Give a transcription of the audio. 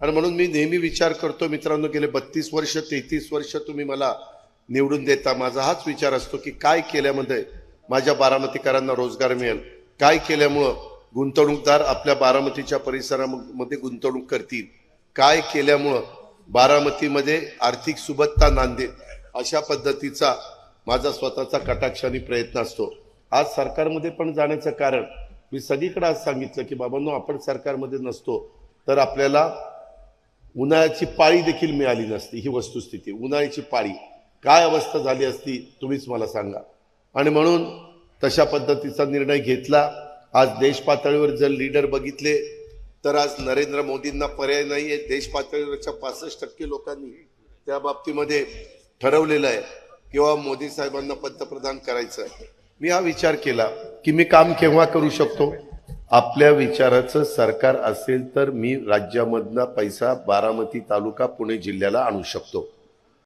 आणि म्हणून मी नेहमी विचार करतो मित्रांनो गेले बत्तीस वर्ष तेहतीस वर्ष तुम्ही मला निवडून देता. माझा हाच विचार असतो की काय केल्यामध्ये माझ्या बारामतीकरांना रोजगार मिळेल? काय केल्यामुळं गुंतवणूकदार आपल्या बारामतीच्या परिसरामध्ये गुंतवणूक करतील? काय केल्यामुळं बारामतीमध्ये आर्थिक सुबत्ता नांदेल अशा पद्धतीचा माझा स्वतःचा कटाक्ष आणि प्रयत्न असतो. आज सरकारमध्ये पण जाण्याचं कारण मी सगळीकडे आज सांगितलं की बाबांनो आपण सरकारमध्ये नसतो तर आपल्याला उन्हाळ्याची पाळी देखील मिळाली नसती ही वस्तुस्थिती. उन्हाळ्याची पाळी. काय अवस्था झाली असती तुम्हीच मला सांगा. आणि म्हणून तशा पद्धतीचा निर्णय घेतला. आज देश पातळीवर जर लीडर बघितले तर आज नरेंद्र मोदींना पर्याय नाही आहे देश पातळीवरच्या पासष्ट टक्के लोकांनी त्या बाबतीमध्ये ठरवलेलं आहे. किंवा मोदी साहेबांना पंतप्रधान करायचं आहे. मी हा विचार केला की मी काम केव्हा करू शकतो? आपल्या विचाराचं सरकार असेल तर मी राज्यामधला पैसा बारामती तालुका पुणे जिल्ह्याला आणू शकतो.